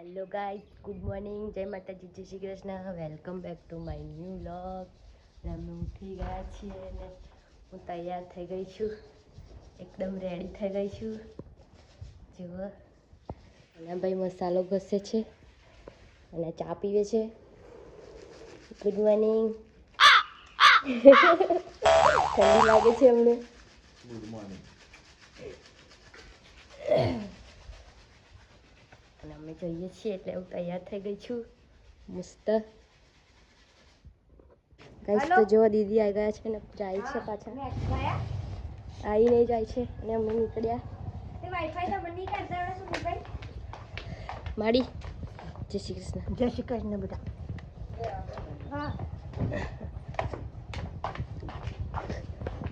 Hello guys good morning જય માતાજી જય Shri Krishna welcome back to my new vlog અને અમે ઉઠી ગયા છીએ અને હું તૈયાર થઈ ગઈ છું. એકદમ રેડી થઈ ગઈ છું. જુઓ. અને ભાઈ મસાલો ઘસે છે અને ચા પીવે છે. ગુડ મોર્નિંગ ઠંડી લાગે છે અમને. ગુડ મોર્નિંગ અને અમે જઈએ છીએ એટલે હું તૈયાર થઈ ગઈ છું. મસ્ત. ગાઈસ તો જો દીદી આવી ગયા છે ને જાય છે પાછા. આવીને જાય છે અને અમે નીકળ્યા. માડી જય શ્રી કૃષ્ણ. જય શ્રી કૃષ્ણ બધા.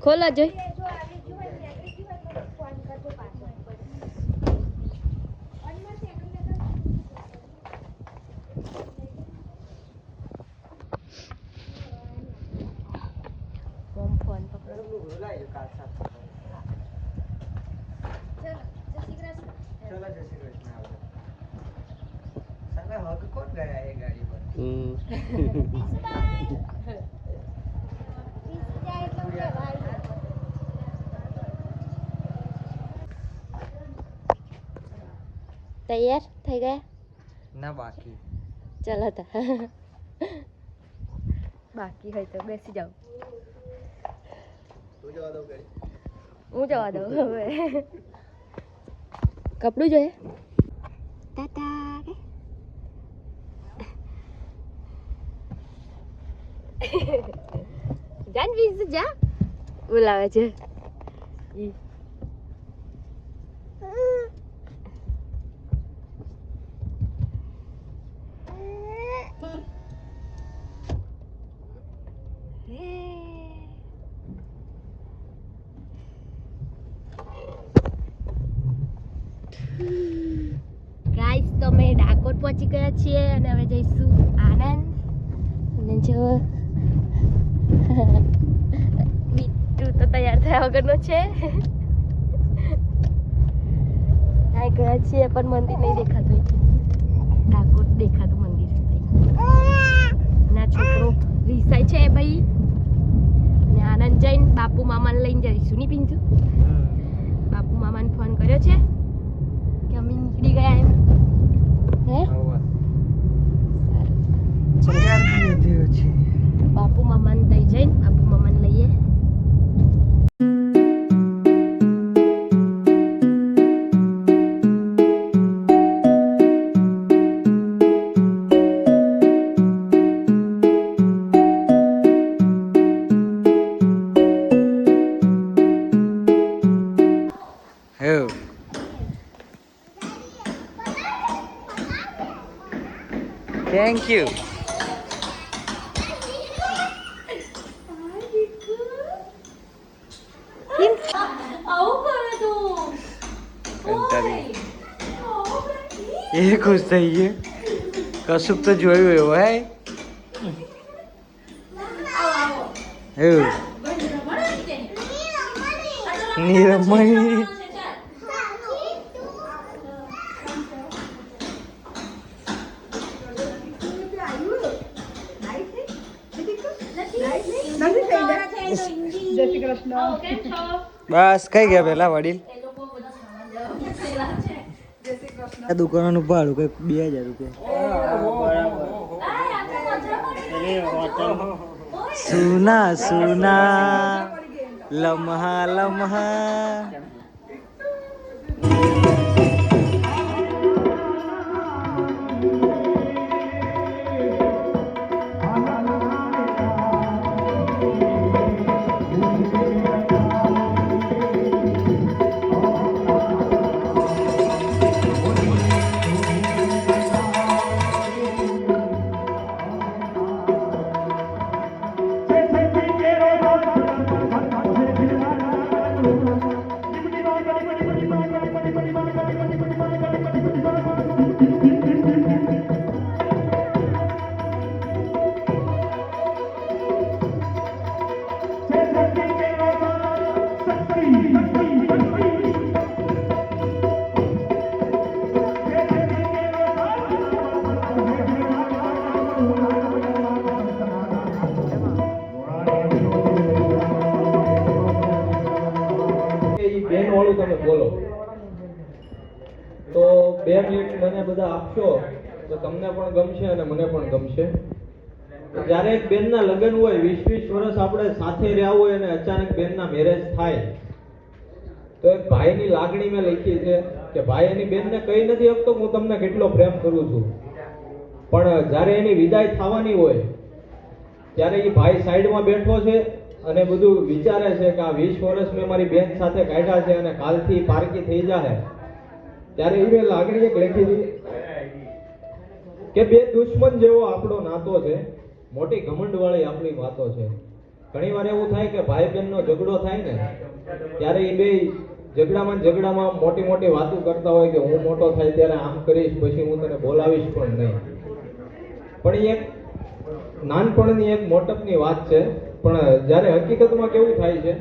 ખોલા જોઈ ઓમ ફોન પકડો ચલો જય શ્રી કૃષ્ણ આવજો સામે હગ કોણ ગયા એ ગાડી પર તૈયાર થઈ ગયા ના બાકી ચાલો તા બાકી હોય તો બેસી જાઓ તું જવા દો ગાડી હું જવા દઉં હવે કપડું જોઈએ ટાટા જાન બીજ જા બોલાવે છે તો અમે ડાકોર પહોંચી ગયા છીએ અને હવે જઈશું આનંદ અને જો બીટુ તો તૈયાર થયા વગરનો છે. ત્યાં ગયા છીએ પણ મંદિર નહીં દેખાતું ઠાકોર દેખાતું મંદિર ના છોકરો રીસાય છે ભાઈ. અને આનંદ જઈને બાપુ મામાને લઈને જઈશું નહીં પિંજુ બાપુ મામાને ફોન કર્યો છે. Thank you. કંટાળી. એ ખુશ થઈ ગયું કશુંક તો જોયું એવું હે એવું નીરમણી કૃષ્ણ બસ કઈ ગયા પેલા વડીલ આ દુકાનનું ભાડું કઈ બે હજાર રૂપિયા સુના સુના લમ્હા લમ્હા Bolo. તો બે મિનિટ મને બધા આપશો? તો તમને પણ ગમશે અને મને પણ ગમશે. જ્યારે એક બેનના લગ્ન હોય વીસ વીસ વર્ષ આપણે સાથે રહ્યા હોય અને અચાનક બેનના મેરેજ થાય, તો એક ભાઈની લાગણી મેં લખી છે કે ભાઈ, એની બેનને કહી નથી શકતો હું તમને કેટલો પ્રેમ કરું છું. પણ જ્યારે એની વિદાય થવાની હોય, ત્યારે એ ભાઈ સાઈડમાં બેઠો છે અને બધું વિચારે છે કે આ વીસ વર્ષ મેં મારી બેન સાથે કાઢ્યા છે અને કાલથી પારકી થઈ જાય ત્યારે એવી લાગણી એક લખી હતી. કે બે દુશ્મન જેવો આપણો નાતો છે, મોટી ઘમંડ વાળી આપણી વાતો છે. ઘણી વાર એવું થાય કે ભાઈ બહેનનો ઝઘડો થાય ને, ત્યારે એ બે ઝઘડામાં ઝઘડામાં મોટી મોટી વાતો કરતા હોય કે હું મોટો થાય ત્યારે આમ કરીશ, પછી હું તને બોલાવીશ પણ નહીં. પણ એક નાનપણની એક મોટપની વાત છે. પણ જ્યારે હકીકતમાં કેવું થાય છે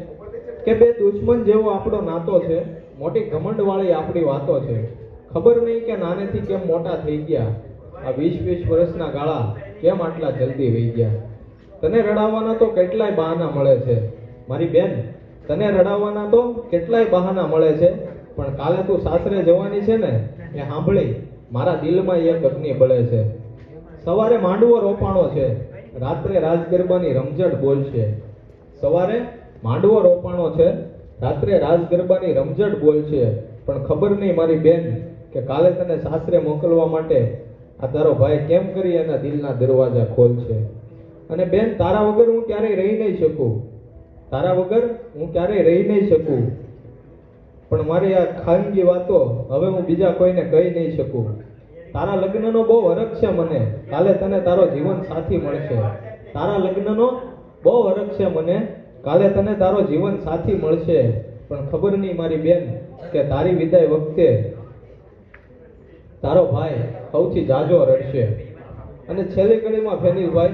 કે બે દુશ્મન જેવો આપણો નાતો છે, મોટી ઘમંડવાળી આપણી વાતો છે. ખબર નહીં કે નાનેથી કેમ મોટા થઈ ગયા. આ વીસ વીસ વર્ષના ગાળા કેમ આટલા જલ્દી વહી ગયા? તને રડાવવાના તો કેટલાય બહાના મળે છે. મારી બેન, તને રડાવવાના તો કેટલાય બહાના મળે છે. પણ કાલે તું સાસરે જવાની છે ને, એ સાંભળી, મારા દિલમાં એક અગ્નિ બળે છે. સવારે માંડવો રોપાણો છે. રાત્રે રાજ ગરબાની રમઝટ બોલશે. સવારે માંડવો રોપાણો છે. રાત્રે રાસ ગરબાની રમઝટ બોલશે પણ ખબર નહીં મારી બેન કે કાલે તને સાસરે મોકલવા માટે આ તારો ભાઈ કેમ કરી એના દિલના દરવાજા ખોલશે અને બેન, તારા વગર હું ક્યારેય રહી નહીં શકું. તારા વગર હું ક્યારેય રહી નહીં શકું. પણ મારી આ ખાનગી વાતો હવે હું બીજા કોઈને કહી નહીં શકું. તારા લગ્નનો બહુ હરખ છે મને. કાલે તને તારો જીવન સાથી મળશે. તારા લગ્નનો બહુ હરખ છે મને. કાલે તને તારો જીવન સાથી મળશે, પણ ખબર નહીં મારી બેન કે તારી વિદાય વખતે તારો ભાઈ સૌથી જાજો રડશે. અને છેલ્લી કડીમાં ફેનિલભાઈ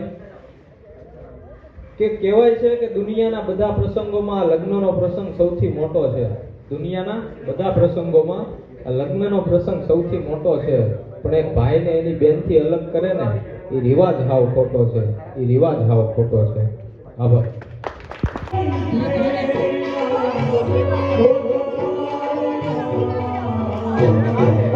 કે કહેવાય છે કે દુનિયાના બધા પ્રસંગોમાં લગ્નનો પ્રસંગ સૌથી મોટો છે. દુનિયાના બધા પ્રસંગોમાં લગ્નનો પ્રસંગ સૌથી મોટો છે. પણ એક ભાઈને એની બેનથી અલગ કરે ને, એ રિવાજ હાવ ખોટો છે. એ રિવાજ હાવ ખોટો છે. આભાર. Thank you.